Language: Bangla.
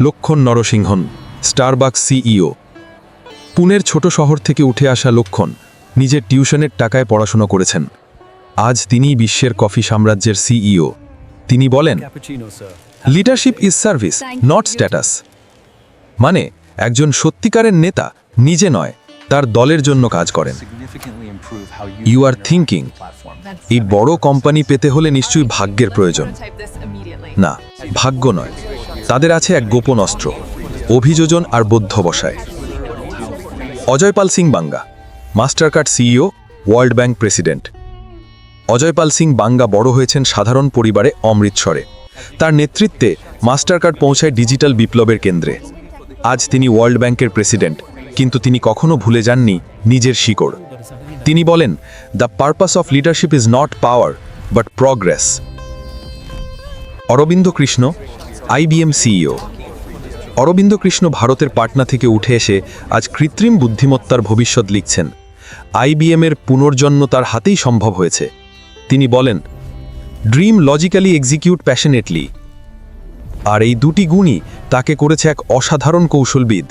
লক্ষণ নরসিংহন স্টারবাক সিইও। পুনের ছোট শহর থেকে উঠে আসা লক্ষণ নিজের টিউশনের টাকায় পড়াশোনা করেছেন। আজ তিনিই বিশ্বের কফি সাম্রাজ্যের সিইও। তিনি বলেন leadership is service not status. মানে একজন সত্যিকারের নেতা নিজে নয় তার দলের জন্য কাজ করেন। You are platform. এই বড় কোম্পানি পেতে হলে নিশ্চয়ই ভাগ্যের প্রয়োজন। না ভাগ্য নয়। তাদের আছে এক গোপন অস্ত্র, অভিযোজন আর বধ্যবসায় Ajaypal Singh Banga, Mastercard CEO, World Bank president. Ajaypal Singh Banga বড় হয়েছেন সাধারণ পরিবারে অমৃতসরে। তার নেতৃত্বে মাস্টারকার্ড পৌঁছায় ডিজিটাল বিপ্লবের কেন্দ্রে। আজ তিনি ওয়ার্ল্ড ব্যাংকের প্রেসিডেন্ট, কিন্তু তিনি কখনো ভুলে যাননি নিজের শিকড়। তিনি বলেন the purpose of leadership is not power but progress Arvind Krishna IBM CEO. Arvind Krishna ভারতের পাটনা থেকে উঠে এসে আজ কৃত্রিম বুদ্ধিমত্তার ভবিষ্যৎ লিখছেন। আইবিএমের পুনর্জন্ম তার হাতেই সম্ভব হয়েছে। তিনি বলেন ড্রিম লজিক্যালি এক্সিকিউট প্যাশনেটলি আর এই দুটি গুণই তাকে করেছে এক অসাধারণ কৌশলবিদ।